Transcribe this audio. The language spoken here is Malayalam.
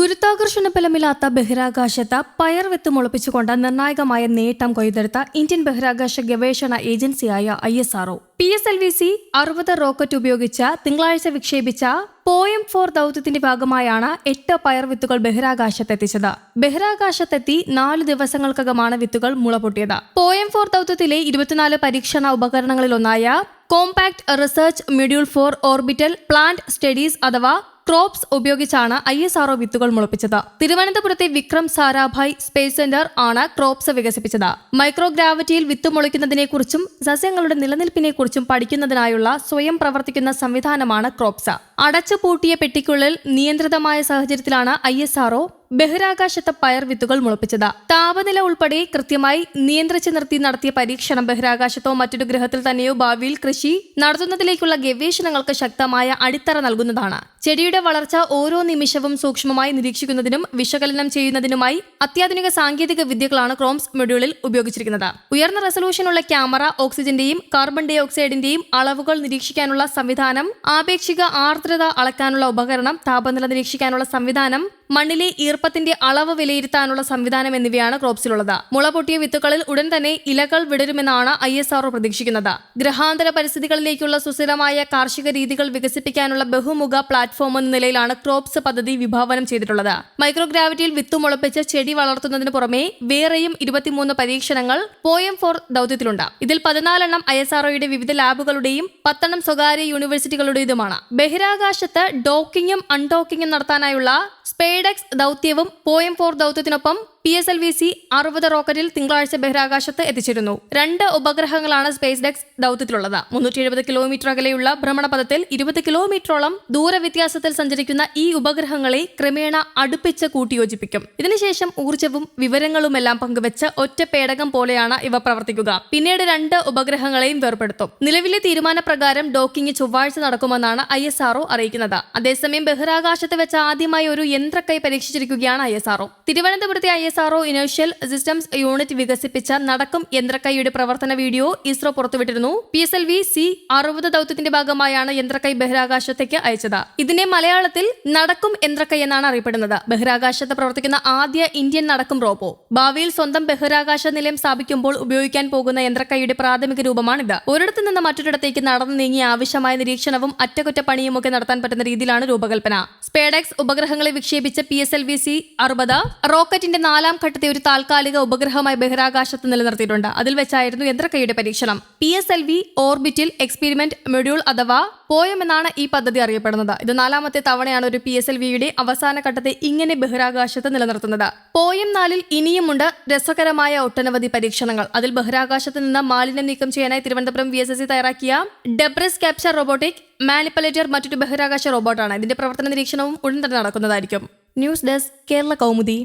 ഗുരുത്വാകർഷണ ബലമില്ലാത്ത ബഹിരാകാശത്ത് പയർ വെത്ത് മുളപ്പിച്ചുകൊണ്ട് നിർണായകമായ നേട്ടം കൊയ്തെടുത്ത ഇന്ത്യൻ ബഹിരാകാശ ഗവേഷണ ഏജൻസിയായ I S R O P S L V C അറുപത് റോക്കറ്റ് ഉപയോഗിച്ച് തിങ്കളാഴ്ച വിക്ഷേപിച്ച പോയം ഫോർ ദൗത്യത്തിന്റെ ഭാഗമായാണ് എട്ട് പയർ വിത്തുകൾ ബഹിരാകാശത്തെത്തിച്ചത്. ബഹിരാകാശത്തെത്തി നാല് ദിവസങ്ങൾക്കകമാണ് വിത്തുകൾ മുളപൊട്ടിയത്. പോയം ഫോർ ദൗത്യത്തിലെ ഇരുപത്തിനാല് പരീക്ഷണ ഉപകരണങ്ങളിലൊന്നായ compact research module for orbital plant studies അഥവാ ക്രോപ്സ് ഉപയോഗിച്ചാണ് ഐ എസ് ആർഒ വിത്തുകൾ മുളപ്പിച്ചത്. തിരുവനന്തപുരത്തെ വിക്രം സാരാഭായ് സ്പേസ് സെന്റർ ആണ് ക്രോപ്സ് വികസിപ്പിച്ചത്. മൈക്രോഗ്രാവിറ്റിയിൽ വിത്ത് മുളയ്ക്കുന്നതിനെക്കുറിച്ചും സസ്യങ്ങളുടെ നിലനിൽപ്പിനെക്കുറിച്ചും പഠിക്കുന്നതിനായുള്ള സ്വയം പ്രവർത്തിക്കുന്ന സംവിധാനമാണ് ക്രോപ്സ്. അടച്ചുപൂട്ടിയ പെട്ടിക്കുള്ളിൽ നിയന്ത്രിതമായ സാഹചര്യത്തിലാണ് ഐ എസ് ആർഒ ബഹിരാകാശത്ത് പയർ വിത്തുകൾ മുളപ്പിച്ചത്. താപനില ഉൾപ്പെടെ കൃത്യമായി നിയന്ത്രിച്ചു നിർത്തി നടത്തിയ പരീക്ഷണം ബഹിരാകാശത്തോ മറ്റൊരു ഗ്രഹത്തിൽ തന്നെയോ ഭാവിയിൽ കൃഷി നടത്തുന്നതിലേക്കുള്ള ഗവേഷണങ്ങൾക്ക് ശക്തമായ അടിത്തറ നൽകുന്നതാണ്. ചെടിയുടെ വളർച്ച ഓരോ നിമിഷവും സൂക്ഷ്മമായി നിരീക്ഷിക്കുന്നതിനും വിശകലനം ചെയ്യുന്നതിനുമായി അത്യാധുനിക സാങ്കേതിക വിദ്യകളാണ് ക്രോംസ് മൊഡ്യൂളിൽ ഉപയോഗിച്ചിരിക്കുന്നത്. ഉയർന്ന റെസൊല്യൂഷനുള്ള ക്യാമറ ഓക്സിജന്റെയും കാർബൺ ഡൈ ഓക്സൈഡിന്റെയും അളവുകൾ നിരീക്ഷിക്കാനുള്ള സംവിധാനം ആപേക്ഷിക ആർദ്രത അളക്കാനുള്ള ഉപകരണം താപനില നിരീക്ഷിക്കാനുള്ള സംവിധാനം മണ്ണിലെ ഈർപ്പത്തിന്റെ അളവ് വിലയിരുത്താനുള്ള സംവിധാനം എന്നിവയാണ് ക്രോപ്സിലുള്ളത്. മുള പൊട്ടിയ വിത്തുകളിൽ ഉടൻ തന്നെ ഇലകൾ വിടരുമെന്നാണ് ഐ എസ് ആർഒ പ്രതീക്ഷിക്കുന്നത്. ഗ്രഹാന്തര പരിസ്ഥിതികളിലേക്കുള്ള സുസ്ഥിരമായ കാർഷിക രീതികൾ വികസിപ്പിക്കാനുള്ള ബഹുമുഖ പ്ലാറ്റ്ഫോം എന്ന നിലയിലാണ് ക്രോപ്സ് പദ്ധതി വിഭാവനം ചെയ്തിട്ടുള്ളത്. മൈക്രോഗ്രാവിറ്റിയിൽ വിത്ത് മുളപ്പിച്ച് ചെടി വളർത്തുന്നതിന് പുറമെ വേറെയും ഇരുപത്തിമൂന്ന് പരീക്ഷണങ്ങൾ പോയം ഫോർ ദൌത്യത്തിലുണ്ട്. ഇതിൽ പതിനാലെണ്ണം ഐ എസ് ആർഒയുടെ വിവിധ ലാബുകളുടെയും പത്തെണ്ണം സ്വകാര്യ യൂണിവേഴ്സിറ്റികളുടേതുമാണ് ബഹിരാകാശത്ത് ഡോക്കിങ്ങും അൺഡോക്കിങ്ങും നടത്താനായുള്ള സ്പേഡെക്സ് ദൗത്യവും POEM four ദൗത്യത്തിനൊപ്പം P S L V C അറുപത് റോക്കറ്റിൽ തിങ്കളാഴ്ച ബഹിരാകാശത്ത് എത്തിച്ചിരുന്നു. രണ്ട് ഉപഗ്രഹങ്ങളാണ് സ്പേസ് ഡെക്സ് ദൗത്യത്തിലുള്ളത്. മുന്നൂറ്റി എഴുപത് കിലോമീറ്റർ അകലെയുള്ള ഭ്രമണപഥത്തിൽ ഇരുപത് കിലോമീറ്ററോളം ദൂരവ്യത്യാസത്തിൽ സഞ്ചരിക്കുന്ന ഈ ഉപഗ്രഹങ്ങളെ ക്രമേണ അടുപ്പിച്ച് കൂട്ടിയോജിപ്പിക്കും. ഇതിനുശേഷം ഊർജവും വിവരങ്ങളുമെല്ലാം പങ്കുവച്ച് ഒറ്റ പേടകം പോലെയാണ് ഇവ പ്രവർത്തിക്കുക. പിന്നീട് രണ്ട് ഉപഗ്രഹങ്ങളെയും വേർപെടുത്തും. നിലവിലെ തീരുമാനപ്രകാരം ഡോക്കിംഗ് ചൊവ്വാഴ്ച നടക്കുമെന്നാണ് ഐ എസ് ആർഒ അറിയിക്കുന്നത്. അതേസമയം ബഹിരാകാശത്ത് വെച്ച് ആദ്യമായി ഒരു യന്ത്രക്കൈ പരീക്ഷിച്ചിരിക്കുകയാണ് ഐ എസ് ആർഒ തിരുവനന്തപുരത്തെ I S R O inertial systems unit വികസിപ്പിച്ച നടക്കും യന്ത്രക്കൈയുടെ പ്രവർത്തന video ISRO പുറത്തുവിട്ടിരുന്നു. P S L V C അറുപത് ദൗത്യത്തിന്റെ ഭാഗമായാണ് യന്ത്രക്കൈ ബഹിരാകാശത്തേക്ക് അയച്ചത്. ഇതിനെ മലയാളത്തിൽ നടക്കും യന്ത്രക്കൈ എന്നാണ് അറിയപ്പെടുന്നത്. ബഹിരാകാശത്ത് പ്രവർത്തിക്കുന്ന ആദ്യ ഇന്ത്യൻ നടക്കും റോബോ. ഭാവിയിൽ സ്വന്തം ബഹിരാകാശ നിലയം സ്ഥാപിക്കുമ്പോൾ ഉപയോഗിക്കാൻ പോകുന്ന യന്ത്രക്കൈയുടെ പ്രാഥമിക രൂപമാണിത്. ഒരിടത്തു നിന്ന് മറ്റൊരിടത്തേക്ക് നടന്നു നീങ്ങി ആവശ്യമായ നിരീക്ഷണവും അറ്റകുറ്റപ്പണിയും ഒക്കെ നടത്താൻ പറ്റുന്ന രീതിയിലാണ് രൂപകൽപ്പന. സ്പേഡെക്സ് ഉപഗ്രഹങ്ങളെ വിക്ഷേപിച്ച P S L V C അറുപത്. റോക്കറ്റിന്റെ നാലാം ഘട്ടത്തെ ഒരു താൽക്കാലിക ഉപഗ്രഹമായി ബഹിരാകാശത്ത് നിലനിർത്തിയിട്ടുണ്ട്. അതിൽ വെച്ചായിരുന്നു യന്ത്രക്കൈയുടെ പരീക്ഷണം. P S L V orbital experiment module അഥവാ പോയം എന്നാണ് ഈ പദ്ധതി അറിയപ്പെടുന്നത്. ഇത് നാലാമത്തെ തവണയാണ് ഒരു പി എസ് എൽ വിയുടെ അവസാന ഘട്ടത്തെ ഇങ്ങനെ ബഹിരാകാശത്ത് നിലനിർത്തുന്നത്. പോയം നാലിൽ ഇനിയുമുണ്ട് രസകരമായ ഒട്ടനവധി പരീക്ഷണങ്ങൾ. അതിൽ ബഹിരാകാശത്ത് നിന്ന് മാലിന്യം നീക്കം ചെയ്യാനായി Thiruvananthapuram V S S C തയ്യാറാക്കിയ ഡെബ്രസ് ക്യാപ്ചർ റോബോട്ടിക് മാനിപ്പുലേറ്റർ മറ്റൊരു ബഹിരാകാശ റോബോട്ടാണ്. ഇതിന്റെ പ്രവർത്തന നിരീക്ഷണവും ഉടൻ തന്നെ നടക്കുന്നതായിരിക്കും. News desk Kerala Kaumudi.